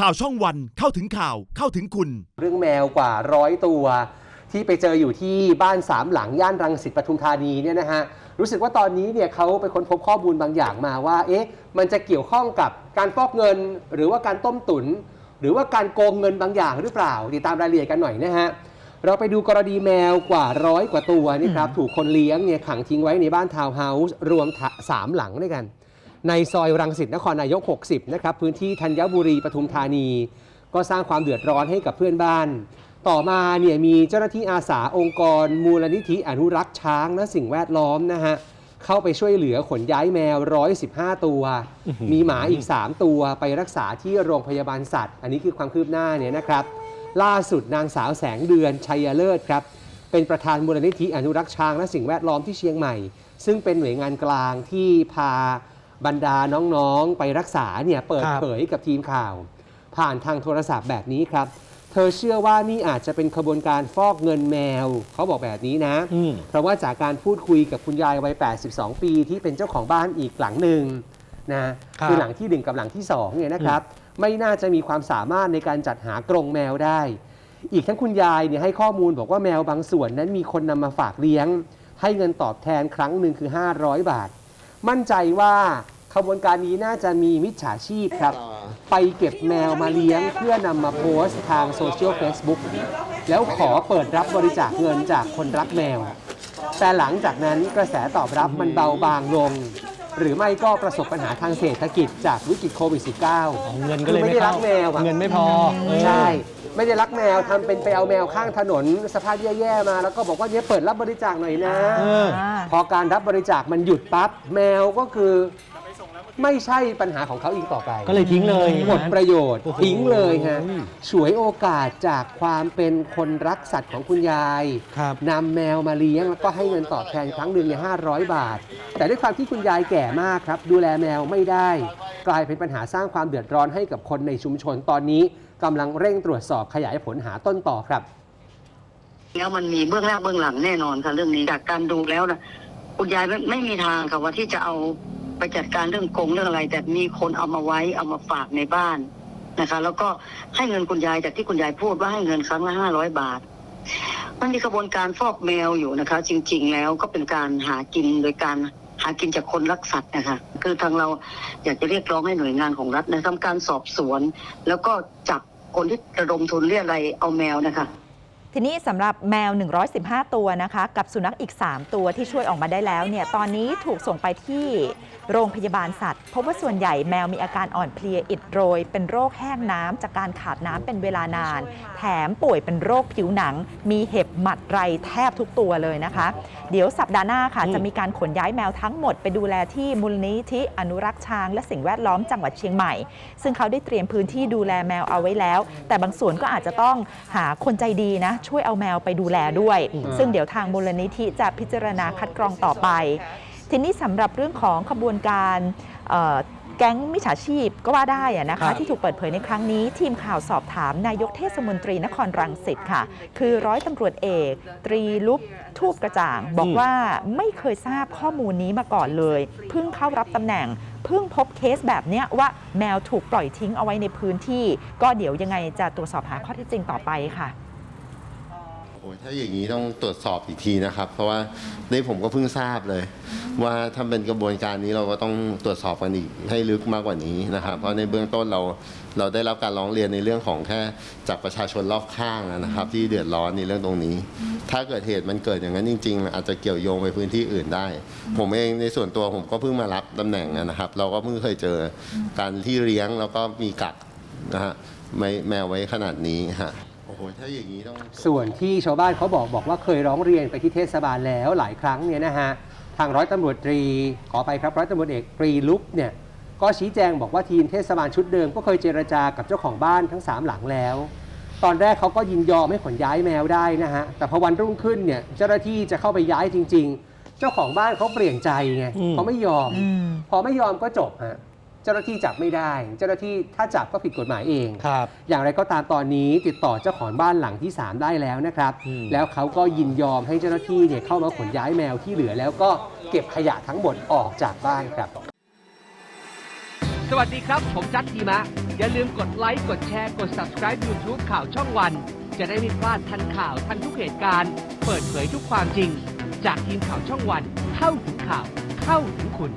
ข่าวช่องวันเข้าถึงข่าวเข้าถึงคุณ เรื่องแมวกว่าร้อยตัว ที่ไปเจออยู่ที่บ้านสามหลังย่านรังสิตปทุมธานีเนี่ยนะฮะรู้สึกว่าตอนนี้เนี่ยเขาไปค้นพบข้อมูลบางอย่างมาว่า เอ๊ะ มันจะเกี่ยวข้องกับการฟอกเงิน หรือว่าการต้มตุนหรือว่าการโกงเงินบางอย่างหรือเปล่าติดตามรายละเอียดกันหน่อยนะฮะเราไปดูกรณีแมวกว่าร้อยกว่าตัวนี่ครับถูกคนเลี้ยงเนี่ยขังทิ้งไว้ในบ้านทาวน์เฮาส์รวมสามหลังด้วยกัน ในซอยรังสิตนครนายก 60 นะครับ พื้นที่ธัญบุรีปทุมธานี ก็สร้างความเดือดร้อนให้กับเพื่อนบ้าน ต่อมาเนี่ยมีเจ้าหน้าที่อาสาองค์กร มูลนิธิอนุรักษ์ช้างและสิ่งแวดล้อมนะฮะเข้าไปช่วยเหลือขนย้ายแมว 115 ตัว มีหมาอีก 3 ตัวไปรักษาที่โรงพยาบาลสัตว์ อันนี้คือความคืบหน้าเนี่ยนะครับ ล่าสุดนางสาวแสงเดือนชัยเลิศครับ เป็นประธานมูลนิธิอนุรักษ์ช้างและสิ่งแวดล้อมที่เชียงใหม่ ซึ่งเป็นหน่วยงานกลางที่พา บรรดาน้องๆไปรักษาเนี่ยเปิดครับ เผยกับทีมข่าว ผ่านทางโทรศัพท์แบบนี้ครับ เธอเชื่อว่านี่อาจจะเป็นขบวนการฟอกเงินแมว เขาบอกแบบนี้นะ อืม เพราะว่าจากการพูดคุยกับคุณยายวัย 82 ปีที่เป็นเจ้าของบ้านอีกหลังหนึ่งนะครับคือหลังที่หนึ่งกับหลังที่สองเนี่ยนะครับ ไม่น่าจะมีความสามารถในการจัดหากรงแมวได้ อีกทั้งคุณยายเนี่ยให้ข้อมูลบอกว่าแมวบางส่วนนั้นมีคนนำมาฝากเลี้ยง ให้เงินตอบแทนครั้งหนึ่งคือ 500 บาท มั่นใจว่า ขบวนการนี้น่าจะมีมิจฉาชีพครับ ไปเก็บแมวมาเลี้ยงเพื่อนำมาโพสต์ทางโซเชียล Facebook แล้วขอเปิดรับบริจาคเงินจากคนรักแมว แต่หลังจากนั้นกระแสตอบรับมันเบาบางลง หรือไม่ก็ประสบปัญหาทางเศรษฐกิจจากวิกฤตโควิด -19 เงินก็เลยคือไม่ไม่ได้รัเข้ากแมวอะเงินไม่พอเออใช่ไม่ได้รักแมวทำเป็นไปเอาแมวข้างถนนสภาพแย่ๆมา แล้วก็บอกว่าเนี่ยเปิดรับบริจาคหน่อยนะเออพอการรับบริจาคมันหยุดปั๊บแมวก็คือ ไม่ใช่ปัญหาของเขาอีกต่อไป ก็เลยทิ้งเลยหมดประโยชน์โอ้โหทิ้งเลยฮะฉวยโอกาสจากความเป็นคนรักสัตว์ของคุณยายครับนำแมวมาเลี้ยงแล้วก็ให้เงินตอบแทนครั้งหนึ่งเนี่ย500บาท แต่ด้วยความที่คุณยายแก่มากครับ ดูแลแมวไม่ได้ กลายเป็นปัญหาสร้างความเดือดร้อนให้กับคนในชุมชนตอนนี้กำลังเร่งตรวจสอบขยายผลหาต้นต่อครับ แล้วมันมีเบื้องหน้าเบื้องหลังแน่นอนค่ะเรื่องนี้จากการดูแล้วนะคุณยายไม่ไม่มีทางค่ะว่าที่จะเอา ไปจัดการเรื่องโกงเรื่องอะไร แต่มีคนเอามาไว้เอามาฝากในบ้านนะคะ แล้วก็ให้เงินคุณยายจากที่คุณยายพูดว่าให้เงินครั้งละห้าร้อยบาท มันมีกระบวนการฟอกแมวอยู่นะคะ จริง ๆ แล้วก็เป็นการหากินโดยการหากินจากคนรักสัตว์นะคะคือทางเราอยากจะเรียกร้องให้หน่วยงานของรัฐนะทำการสอบสวน แล้วก็จับคนที่ระดมทุนเรียอะไรเอาแมวนะคะ ทีนี้สำหรับแมว 115 ตัวนะคะ กับสุนัขอีก 3 ตัวที่ช่วยออกมาได้แล้วเนี่ยตอนนี้ถูกส่งไปที่โรงพยาบาลสัตว์พบว่าส่วนใหญ่แมวมีอาการอ่อนเพลียอิดโรย เป็นโรคแห้งน้ำจากการขาดน้ำเป็นเวลานาน แถมป่วยเป็นโรคผิวหนัง มีเห็บหมัดไรแทบทุกตัวเลยนะคะ เดี๋ยวสัปดาห์หน้าค่ะอืมจะมีการขนย้ายแมวทั้งหมดไปดูแลที่มูลนิธิอนุรักษ์ช้าง และสิ่งแวดล้อมจังหวัดเชียงใหม่ ซึ่งเขาได้เตรียมพื้นที่ดูแลแมวเอาไว้แล้ว แต่บางส่วนก็อาจจะต้องหาคนใจดีนะช่วยเอาแมวไปดูแลด้วยอืมซึ่งเดี๋ยวทางมูลนิธิจะพิจารณาคัดกรองต่อไป ทีนี้สำหรับเรื่องของขบวนการเอ่อแก๊งมิจฉาชีพก็ว่าได้อะนะครัคะบที่ถูกเปิดเผยในครั้งนี้ ทีมข่าวสอบถามนายกเทศมนตรีนครรังสิตค่ะ คือร้อยตำรวจเอก ตรีลุปทูบกระจ่าง บอกว่าไม่เคยทราบข้อมูลนี้มาก่อนเลย เพิ่งเข้ารับตำแหน่งเพิ่งพบเคสแบบเนี้ยว่าแมวถูกปล่อยทิ้งเอาไว้ในพื้นที่ ก็เดี๋ยวยังไงจะตรวจสอบหาข้อเท็จจริงต่อไปค่ะ โอ้ยถ้าอย่างนี้ต้องตรวจสอบอีกทีนะครับ เพราะว่านี่ผมก็เพิ่งทราบเลย ว่าถ้าเป็นกระบวนการนี้เราก็ต้องตรวจสอบกันอีกให้ลึกมากกว่านี้นะครับ เพราะในเบื้องต้นเราเราได้รับการร้องเรียนในเรื่องของแค่จากประชาชนรอบข้างนะครับ ที่เดือดร้อนในเรื่องตรงนี้ ถ้าเกิดเหตุมันเกิดอย่างนั้นจริง ๆ อาจจะเกี่ยวโยงไปพื้นที่อื่นได้ ผมเองในส่วนตัวผมก็เพิ่งมารับตำแหน่งนะครับ เราก็เพิ่งเคยเจอการที่เลี้ยงแล้วก็มีกักนะฮะไม่แมวไว้ขนาดนี้ฮะ โอ้โหถ้าอย่างนี้ต้อง ส่วนที่ชาวบ้านเขาบอกบอกว่าเคยร้องเรียนไปที่เทศบาลแล้วหลายครั้งเนี่ยนะฮะทางร้อยตำรวจตรีขอไปครับร้อยตำรวจเอกตรีลุกเนี่ยก็ชี้แจงบอกว่าทีมเทศบาลชุดเดิมก็เคยเจรจากับเจ้าของบ้านทั้ง 3 หลังแล้ว ตอนแรกเขาก็ยินยอมให้ขนย้ายแมวได้นะฮะแต่พอวันรุ่งขึ้นเนี่ยเจ้าหน้าที่จะเข้าไปย้ายจริง ๆ เจ้าของบ้านเขาเปลี่ยนใจไงอืมเขาไม่ยอมอืมพอไม่ยอมก็จบฮะ เจ้าหน้าที่จับไม่ได้ เจ้าหน้าที่ถ้าจับก็ผิดกฎหมายเองครับ อย่างไรก็ตามตอนนี้ติดต่อเจ้าของบ้านหลังที่ 3 ได้แล้วนะครับ อืม แล้วเขาก็ยินยอมให้เจ้าหน้าที่เนี่ยเข้ามาขนย้ายแมวที่เหลือ แล้วก็เก็บขยะทั้งหมดออกจากบ้านครับ สวัสดีครับ ผมจัดทีมะ อย่าลืมกดไลค์ กดแชร์ กด subscribe YouTube ข่าวช่องวัน จะได้ไม่พลาดทันข่าวทันทุกเหตุการณ์ เปิดเผยทุกความจริง จากทีมข่าวช่องวัน เข้าถึงข่าว เข้าถึงคุณ